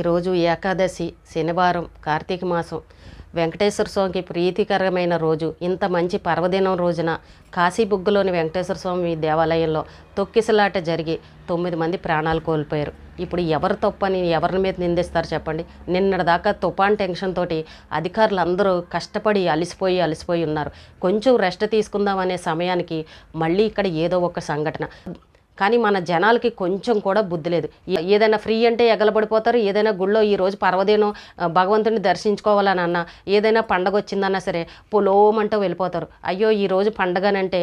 ఈరోజు ఏకాదశి శనివారం కార్తీక మాసం. వెంకటేశ్వర స్వామికి ప్రీతికరమైన రోజు. ఇంత మంచి పర్వదినం రోజున కాశీబుగ్గలోని వెంకటేశ్వర స్వామి దేవాలయంలో తొక్కిసలాట జరిగి తొమ్మిది మంది ప్రాణాలు కోల్పోయారు. ఇప్పుడు ఎవరు తప్పని ఎవరి మీద నిందిస్తారు చెప్పండి? నిన్నటిదాకా తుఫాన్ టెన్షన్ తోటి అధికారులు అందరూ కష్టపడి అలసిపోయి అలసిపోయి ఉన్నారు. కొంచెం రెస్ట్ తీసుకుందాం అనే సమయానికి మళ్ళీ ఇక్కడ ఏదో ఒక సంఘటన. కానీ మన జనాలకి కొంచెం కూడా బుద్ధి లేదు. ఏదైనా ఫ్రీ అంటే ఎగలబడిపోతారు ఏదైనా గుళ్ళో ఈరోజు పర్వదినం భగవంతుని దర్శించుకోవాలని అన్నా ఏదైనా పండగ వచ్చిందన్నా సరే పొలోమంటూ వెళ్ళిపోతారు. అయ్యో ఈ రోజు పండగనంటే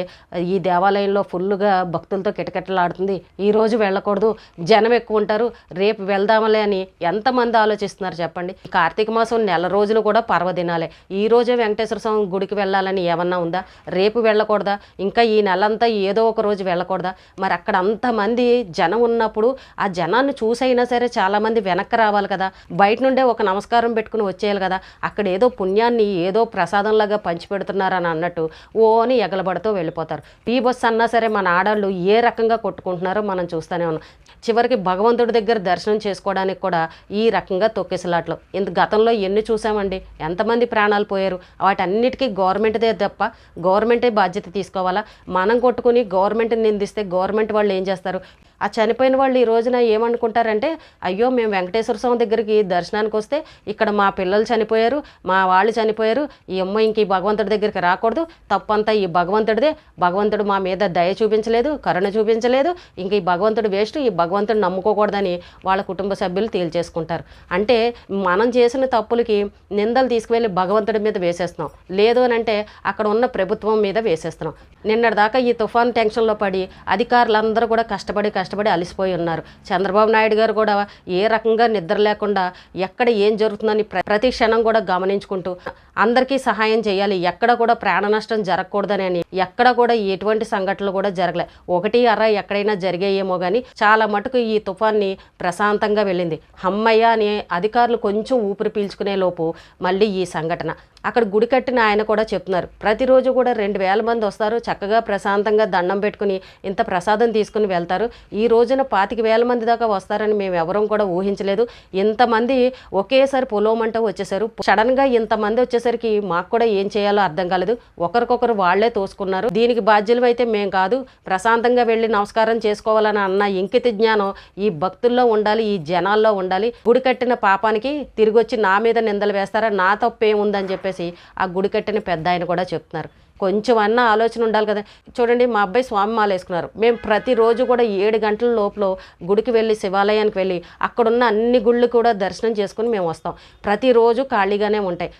ఈ దేవాలయంలో ఫుల్గా భక్తులతో కిటకిటలాడుతుంది. ఈ రోజు వెళ్ళకూడదు జనం ఎక్కువ ఉంటారు రేపు వెళ్దామలే అని ఎంతమంది ఆలోచిస్తున్నారు చెప్పండి? కార్తీక మాసం నెల రోజులు కూడా పర్వదినాలే. ఈ రోజే వెంకటేశ్వర స్వామి గుడికి వెళ్ళాలని ఏమన్నా ఉందా? రేపు వెళ్ళకూడదా? ఇంకా ఈ నెలంతా ఏదో ఒక రోజు వెళ్ళకూడదా? మరి అక్కడ అంతమంది జనం ఉన్నప్పుడు ఆ జనాన్ని చూసైనా సరే చాలామంది వెనక్కి రావాలి కదా. బయట నుండే ఒక నమస్కారం పెట్టుకుని వచ్చేయాలి కదా. అక్కడ ఏదో పుణ్యాన్ని ఏదో ప్రసాదంలాగా పంచిపెడుతున్నారని అన్నట్టు ఓని ఎగలబడుతూ వెళ్ళిపోతారు. ఈ బస్సు అన్నా సరే మన ఆడవాళ్ళు ఏ రకంగా కొట్టుకుంటున్నారో మనం చూస్తూనే ఉన్నాం. చివరికి భగవంతుడి దగ్గర దర్శనం చేసుకోవడానికి కూడా ఈ రకంగా తొక్కిసలాట్లు. ఇంత గతంలో ఎన్ని చూసామండి? ఎంతమంది ప్రాణాలు పోయారు? వాటన్నిటికీ గవర్నమెంట్దే తప్ప గవర్నమెంటే బాధ్యత తీసుకోవాలా? మనం కొట్టుకుని గవర్నమెంట్ని నిందిస్తే గవర్నమెంట్ వాళ్ళు ఏం చేస్తారు? ఆ చనిపోయిన వాళ్ళు ఈ రోజున ఏమనుకుంటారంటే అయ్యో మేము వెంకటేశ్వర స్వామి దగ్గరికి దర్శనానికి వస్తే ఇక్కడ మా పిల్లలు చనిపోయారు మా వాళ్ళు చనిపోయారు ఈ అమ్మ ఇంక ఈ భగవంతుడి దగ్గరికి రాకూడదు తప్పంతా ఈ భగవంతుడిదే భగవంతుడు మా మీద దయ చూపించలేదు కరుణ చూపించలేదు ఇంక ఈ భగవంతుడు వేస్ట్ ఈ భగవంతుడు నమ్ముకోకూడదని వాళ్ళ కుటుంబ సభ్యులు తేల్చేసుకుంటారు. అంటే మనం చేసిన తప్పులకి నిందలు తీసుకువెళ్ళి భగవంతుడి మీద వేసేస్తున్నాం. లేదు అని అంటే అక్కడ ఉన్న ప్రభుత్వం మీద వేసేస్తున్నాం. నిన్నటిదాకా ఈ తుఫాన్ టెన్షన్లో పడి అధికారులందరూ కూడా కష్టపడి కష్టపడి అలసిపోయి ఉన్నారు. చంద్రబాబు నాయుడు గారు కూడా ఏ రకంగా నిద్ర లేకుండా ఎక్కడ ఏం జరుగుతుందని ప్ర- ప్రతి క్షణం కూడా గమనించుకుంటూ అందరికీ సహాయం చేయాలి. ఎక్కడ కూడా ప్రాణ నష్టం జరగకూడదని ఎక్కడ కూడా ఎటువంటి సంఘటనలు కూడా జరగలే. ఒకటి అర ఎక్కడైనా జరిగాయేమో కానీ చాలా మటుకు ఈ తుఫాన్ని ప్రశాంతంగా వెళ్ళింది. హమ్మయ్య అని అధికారులు కొంచెం ఊపిరి పీల్చుకునే లోపు మళ్ళీ ఈ సంఘటన. అక్కడ గుడి కట్టిన ఆయన కూడా చెప్తున్నారు. ప్రతిరోజు కూడా రెండు వేల మంది వస్తారు. చక్కగా ప్రశాంతంగా దండం పెట్టుకుని ఇంత ప్రసాదం తీసుకుని వెళ్తారు. ఈ రోజున పాతిక వేల మంది దాకా వస్తారని మేము ఎవరం కూడా ఊహించలేదు. ఇంతమంది ఒకేసారి పొలోమంటూ వచ్చేసారు. సడన్గా ఇంతమంది వచ్చేసారు వచ్చేసరికి మాకు కూడా ఏం చేయాలో అర్థం కాలేదు. ఒకరికొకరు వాళ్ళే తోసుకున్నారు. దీనికి బాధ్యులు అయితే మేము కాదు. ప్రశాంతంగా వెళ్ళి నమస్కారం చేసుకోవాలని అన్న ఇంకిత జ్ఞానం ఈ భక్తుల్లో ఉండాలి ఈ జనాల్లో ఉండాలి. గుడి కట్టిన పాపానికి తిరిగి వచ్చి నా మీద నిందలు వేస్తారా? నా తప్పేముందని చెప్పేసి ఆ గుడి కట్టిన పెద్ద ఆయన కూడా చెప్తున్నారు. కొంచెం అన్న ఆలోచన ఉండాలి కదా. చూడండి మా అబ్బాయి స్వామి మాల వేసుకున్నారు మేము ప్రతిరోజు కూడా ఏడు గంటల లోపల గుడికి వెళ్ళి శివాలయానికి వెళ్ళి అక్కడున్న అన్ని గుళ్ళు కూడా దర్శనం చేసుకుని మేము వస్తాం. ప్రతిరోజు ఖాళీగానే ఉంటాయి.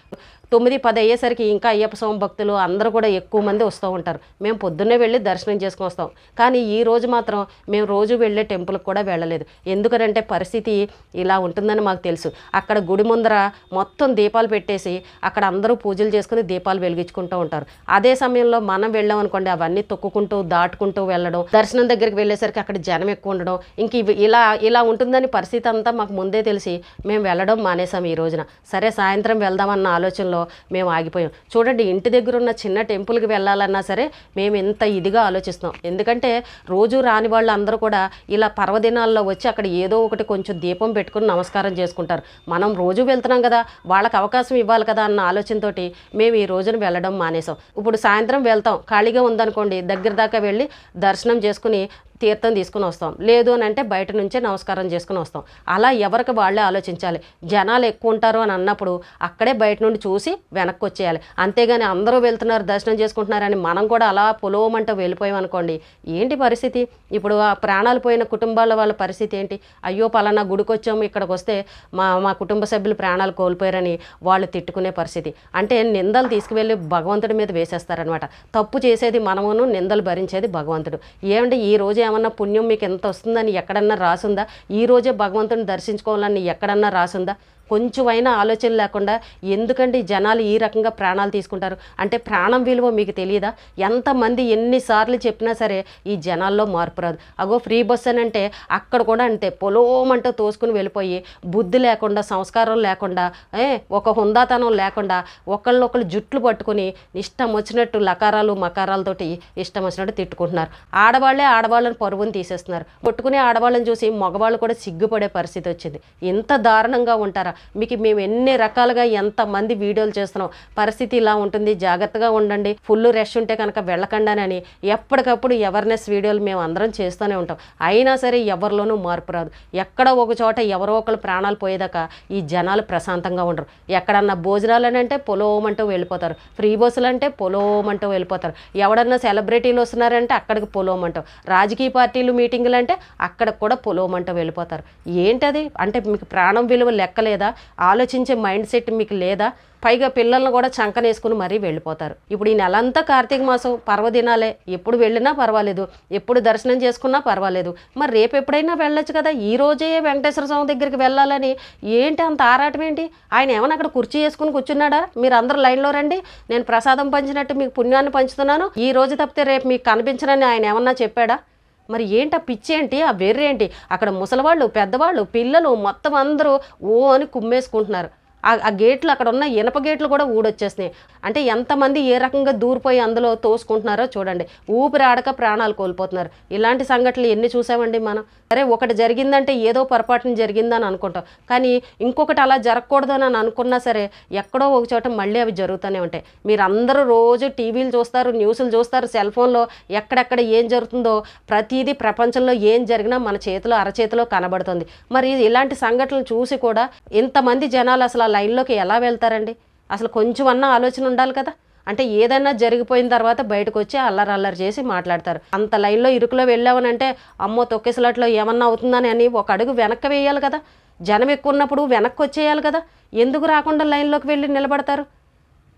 తొమ్మిది పది అయ్యేసరికి ఇంకా అయ్యప్ప స్వామి భక్తులు అందరూ కూడా ఎక్కువ మంది వస్తూ ఉంటారు. మేము పొద్దున్నే వెళ్ళి దర్శనం చేసుకుని వస్తాం. కానీ ఈ రోజు మాత్రం మేము రోజు వెళ్ళే టెంపుల్కి కూడా వెళ్ళలేదు. ఎందుకంటే పరిస్థితి ఇలా ఉంటుందని మాకు తెలుసు. అక్కడ గుడి ముందర మొత్తం దీపాలు పెట్టేసి అక్కడ అందరూ పూజలు చేసుకుని దీపాలు వెలిగించుకుంటూ ఉంటారు. అదే సమయంలో మనం వెళ్ళాం అనుకోండి అవన్నీ తొక్కుకుంటూ దాటుకుంటూ వెళ్ళడం దర్శనం దగ్గరికి వెళ్ళేసరికి అక్కడ జనం ఎక్కువ ఉండడం ఇంక ఇవి ఇలా ఇలా ఉంటుందని పరిస్థితి అంతా మాకు ముందే తెలిసి మేము వెళ్ళడం మానేసాం ఈ రోజున. సరే సాయంత్రం వెళ్దామన్న ఆలోచనలో మేము ఆగిపోయాం. చూడండి ఇంటి దగ్గర ఉన్న చిన్న టెంపుల్కి వెళ్ళాలన్నా సరే మేము ఇంత ఇదిగా ఆలోచిస్తున్నాం. ఎందుకంటే రోజు రాని వాళ్ళు అందరూ కూడా ఇలా పర్వదినాల్లో వచ్చి అక్కడ ఏదో ఒకటి కొంచెం దీపం పెట్టుకుని నమస్కారం చేసుకుంటారు. మనం రోజు వెళ్తున్నాం కదా వాళ్ళకి అవకాశం ఇవ్వాలి కదా అన్న ఆలోచనతోటి మేము ఈ రోజున వెళ్ళడం మానేసాం ఇప్పుడు సాయంత్రం వెళ్తాం. ఖాళీగా ఉందనుకోండి దగ్గర దాకా వెళ్ళి దర్శనం చేసుకుని తీర్థం తీసుకుని వస్తాం. లేదు అని అంటే బయట నుంచే నమస్కారం చేసుకుని వస్తాం. అలా ఎవరికి వాళ్ళే ఆలోచించాలి. జనాలు ఎక్కువ ఉంటారు అని అన్నప్పుడు అక్కడే బయట నుండి చూసి వెనక్కి వచ్చేయాలి. అంతేగాని అందరూ వెళ్తున్నారు దర్శనం చేసుకుంటున్నారని మనం కూడా అలా పొలవమంటూ వెళ్ళిపోయాం అనుకోండి ఏంటి పరిస్థితి? ఇప్పుడు ఆ ప్రాణాలు పోయిన కుటుంబాల వాళ్ళ పరిస్థితి ఏంటి? అయ్యో పలానా గుడికొచ్చాము ఇక్కడికి వస్తే మా మా కుటుంబ సభ్యులు ప్రాణాలు కోల్పోయారని వాళ్ళు తిట్టుకునే పరిస్థితి. అంటే నిందలు తీసుకువెళ్ళి భగవంతుడి మీద వేసేస్తారనమాట తప్పు చేసేది మనమును నిందలు భరించేది భగవంతుడు. ఏమంటే ఈ రోజు ఏమన్నా పుణ్యం మీకు ఎంత వస్తుందని ఎక్కడన్నా రాసుందా? ఈ రోజే భగవంతుని దర్శించుకోవాలని ఎక్కడన్నా రాసుందా? కొంచెమైనా ఆలోచన లేకుండా ఎందుకండి జనాలు ఈ రకంగా ప్రాణాలు తీసుకుంటారు? అంటే ప్రాణం విలువ మీకు తెలియదా ఎంతమంది ఎన్నిసార్లు చెప్పినా సరే ఈ జనాల్లో మార్పు రాదు. అగో ఫ్రీ బస్ అని అంటే అక్కడ కూడా అంతే. పొలోమంటూ తోసుకుని వెళ్ళిపోయి బుద్ధి లేకుండా సంస్కారం లేకుండా ఏ ఒక హుందాతనం లేకుండా ఒకళ్ళొకళ్ళు జుట్లు పట్టుకుని ఇష్టం వచ్చినట్టు లకారాలు మకారాలతోటి ఇష్టం వచ్చినట్టు తిట్టుకుంటున్నారు. ఆడవాళ్ళే ఆడవాళ్ళని పరువుని తీసేస్తున్నారు. కొట్టుకునే ఆడవాళ్ళని చూసి మగవాళ్ళు కూడా సిగ్గుపడే పరిస్థితి వచ్చింది. ఎంత దారుణంగా ఉంటారా? మీకు మేము ఎన్ని రకాలుగా ఎంతమంది వీడియోలు చేస్తున్నాం. పరిస్థితి ఇలా ఉంటుంది. జాగ్రత్తగా ఉండండి. ఫుల్ రష్ ఉంటే కనుక వెళ్ళకండి అని ఎప్పటికప్పుడు అవేర్నెస్ వీడియోలు మేము అందరం చేస్తూనే ఉంటాం. అయినా సరే ఎవరిలోనూ మార్పు రాదు. ఎక్కడో ఒక చోట ఎవరో ఒకళ్ళు ప్రాణాలు పోయేదాకా ఈ జనాలు ప్రశాంతంగా ఉండరు. ఎక్కడన్నా భోజనాలు అని అంటే పొలోమంటూ వెళ్ళిపోతారు. ఫ్రీ బస్సులు అంటే పొలోమంటూ వెళ్ళిపోతారు. ఎవడన్నా సెలబ్రిటీలు వస్తున్నారంటే అక్కడికి పొలోమంటాం. రాజకీయ పార్టీలు మీటింగులు అంటే అక్కడికి కూడా పొలోమంటూ వెళ్ళిపోతారు. ఏంటది? అంటే మీకు ప్రాణం విలువ లెక్కలేదా? ఆలోచించే మైండ్ సెట్ మీకు లేదా? పైగా పిల్లల్ని కూడా చంకనేసుకుని మరీ వెళ్ళిపోతారు. ఇప్పుడు ఈ నెలంతా కార్తీక మాసం పర్వదినాలే. ఎప్పుడు వెళ్ళినా పర్వాలేదు. ఎప్పుడు దర్శనం చేసుకున్నా పర్వాలేదు. మరి రేపు ఎప్పుడైనా వెళ్ళొచ్చు కదా? ఈ రోజే వెంకటేశ్వర స్వామి దగ్గరికి వెళ్ళాలని. ఏంటి అంత ఆరాటం ఏంటి? ఆయన ఏమైనా అక్కడ కుర్చీ వేసుకుని కూర్చున్నాడా? మీరు అందరూ లైన్లో రండి. నేను ప్రసాదం పంచినట్టు మీకు పుణ్యాన్ని పంచుతున్నాను. ఈ రోజు తప్పితే రేపు మీకు కనిపించనని ఆయన ఏమన్నా చెప్పాడా? మరి ఏంటి ఆ పిచ్చి ఏంటి? ఆ వెర్రేంటి అక్కడ ముసలివాళ్ళు పెద్దవాళ్ళు పిల్లలు మొత్తం అందరూ ఓ అని కుమ్మేసుకుంటున్నారు. ఆ గేట్లు అక్కడ ఉన్న ఇనప గేట్లు కూడా ఊడొచ్చేసినాయి. అంటే ఎంతమంది ఏ రకంగా దూరిపోయి అందులో తోసుకుంటున్నారో చూడండి. ఊపిరి ఆడక ప్రాణాలు కోల్పోతున్నారు. ఇలాంటి సంఘటనలు ఎన్ని చూసామండి మనం? సరే ఒకటి జరిగిందంటే ఏదో పొరపాటున జరిగిందని అనుకుంటాం. కానీ ఇంకొకటి అలా జరగకూడదని అని అనుకున్నా సరే ఎక్కడో ఒక చోట మళ్ళీ అవి జరుగుతూనే ఉంటాయి. మీరు అందరూ రోజు టీవీలు చూస్తారు న్యూస్లు చూస్తారు సెల్ ఫోన్లో ఎక్కడెక్కడ ఏం జరుగుతుందో ప్రతిదీ ప్రపంచంలో ఏం జరిగినా మన చేతిలో అరచేతిలో కనబడుతుంది. మరి ఇలాంటి సంఘటనలు చూసి కూడా ఇంతమంది జనాలు అసలు లైన్లోకి ఎలా వెళ్తారండి? అసలు కొంచెం అన్న ఆలోచన ఉండాలి కదా. అంటే ఏదైనా జరిగిపోయిన తర్వాత బయటకు వచ్చి అల్లరి అల్లరి చేసి మాట్లాడతారు. అంత లైన్లో ఇరుకులో వెళ్ళామనంటే అమ్మో తొక్కేసలట్లో ఏమన్నా అవుతుందని అని ఒక అడుగు వెనక్కి వేయాలి కదా. జనం ఎక్కువ ఉన్నప్పుడు వెనక్కి వచ్చేయాలి కదా. ఎందుకు రాకుండా లైన్లోకి వెళ్ళి నిలబడతారు?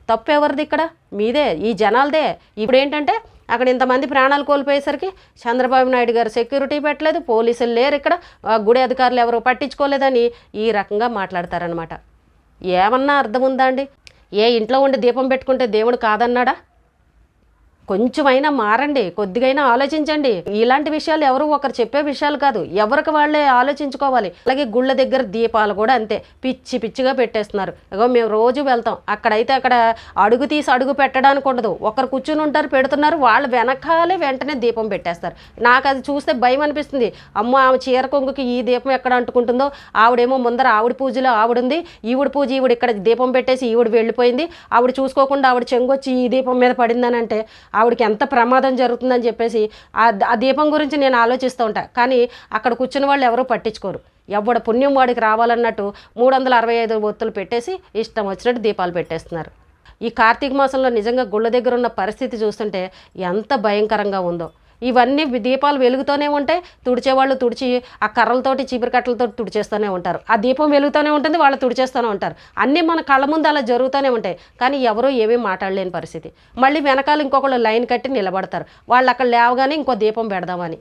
తప్పు ఎవరిది ఇక్కడ? మీదే ఈ జనాలదే. ఇప్పుడు ఏంటంటే అక్కడ ఇంతమంది ప్రాణాలు కోల్పోయేసరికి చంద్రబాబు నాయుడు గారు సెక్యూరిటీ పెట్టలేదు పోలీసులు లేరు ఇక్కడ. గుడి అధికారులు ఎవరు పట్టించుకోలేదని ఈ రకంగా మాట్లాడతారనమాట ఏమన్నా అర్థం ఉందా అండి? ఏ ఇంట్లో ఉండి దీపం పెట్టుకుంటే దేవుడు కాదన్నాడా? కొంచెమైనా మారండి కొద్దిగైనా ఆలోచించండి. ఇలాంటి విషయాలు ఎవరు ఒకరు చెప్పే విషయాలు కాదు ఎవరికి వాళ్ళే ఆలోచించుకోవాలి. అలాగే గుళ్ళ దగ్గర దీపాలు కూడా అంతే పిచ్చి పిచ్చిగా పెట్టేస్తున్నారు. ఇగో మేము రోజు వెళ్తాం అక్కడైతే అక్కడ అడుగు తీసి అడుగు పెట్టడానికి ఉండదు. ఒకరు కూర్చుని ఉంటారు పెడుతున్నారు వాళ్ళు వెనకాలే వెంటనే దీపం పెట్టేస్తారు. నాకు అది చూస్తే భయం అనిపిస్తుంది. అమ్మ ఆమె చీర కొంగుకి ఈ దీపం ఎక్కడ అంటుకుంటుందో? ఆవిడేమో ముందర ఆవిడ పూజలో ఆవిడుంది ఈవిడ పూజ ఈవిడ ఇక్కడ దీపం పెట్టేసి ఈవిడ వెళ్ళిపోయింది. ఆవిడ చూసుకోకుండా ఆవిడ చెంగొచ్చి ఈ దీపం మీద పడిందని అంటే ఆవిడకి ఎంత ప్రమాదం జరుగుతుందని చెప్పేసి ఆ దీపం గురించి నేను ఆలోచిస్తూ ఉంటా. కానీ అక్కడ కూర్చున్న వాళ్ళు ఎవరూ పట్టించుకోరు. ఎవడ పుణ్యం వాడికి రావాలన్నట్టు మూడు వందల అరవై ఐదు ఒత్తులు పెట్టేసి ఇష్టం వచ్చినట్టు దీపాలు పెట్టేస్తున్నారు. ఈ కార్తీక మాసంలో నిజంగా గుళ్ళ దగ్గర ఉన్న పరిస్థితి చూస్తుంటే ఎంత భయంకరంగా ఉందో. ఇవన్నీ దీపాలు వెలుగుతూనే ఉంటాయి. తుడిచేవాళ్ళు తుడిచి ఆ కర్రలతోటి చీపురు కట్టలతో తుడిచేస్తూనే ఉంటారు. ఆ దీపం వెలుగుతూనే ఉంటుంది వాళ్ళు తుడిచేస్తూనే ఉంటారు. అన్నీ మన కళ్ళ ముందు అలా జరుగుతూనే ఉంటాయి. కానీ ఎవరూ ఏమీ మాట్లాడలేని పరిస్థితి. మళ్ళీ వెనకాల ఇంకొకళ్ళు లైన్ కట్టి నిలబడతారు. వాళ్ళు అక్కడ లేవగానే ఇంకో దీపం పెడదామని.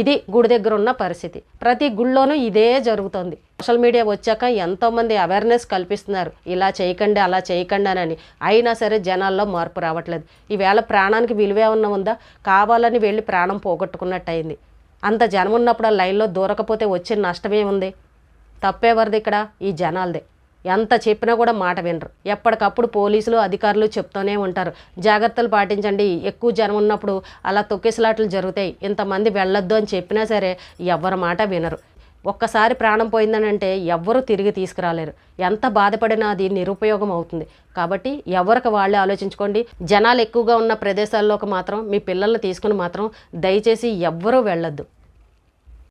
ఇది గుడి దగ్గర ఉన్న పరిస్థితి. ప్రతి గుళ్ళోనూ ఇదే జరుగుతుంది. సోషల్ మీడియా వచ్చాక ఎంతోమంది అవేర్నెస్ కల్పిస్తున్నారు. ఇలా చేయకండి అలా చేయకండి అని అయినా సరే జనాల్లో మార్పు రావట్లేదు. ఈవేళ ప్రాణానికి విలువేమన్నా ఉందా? కావాలని వెళ్ళి ప్రాణం పోగొట్టుకున్నట్టు అయింది అంత జనం ఉన్నప్పుడు ఆ లైన్లో దూరకపోతే వచ్చే నష్టమే ఉంది తప్పేవరిది ఇక్కడ ఈ జనాలదే. ఎంత చెప్పినా కూడా మాట వినరు. ఎప్పటికప్పుడు పోలీసులు అధికారులు చెప్తూనే ఉంటారు. జాగ్రత్తలు పాటించండి. ఎక్కువ జనం ఉన్నప్పుడు అలా తొక్కిసలాట్లు జరుగుతాయి. ఇంతమంది వెళ్ళొద్దు అని చెప్పినా సరే ఎవరి మాట వినరు. ఒక్కసారి ప్రాణం పోయిందని అంటే ఎవ్వరూ తిరిగి తీసుకురాలేరు. ఎంత బాధపడినా అది నిరుపయోగం అవుతుంది. కాబట్టి ఎవరికి వాళ్ళే ఆలోచించుకోండి. జనాలు ఎక్కువగా ఉన్న ప్రదేశాల్లోకి మాత్రం మీ పిల్లల్ని తీసుకుని మాత్రం దయచేసి ఎవ్వరూ వెళ్ళొద్దు.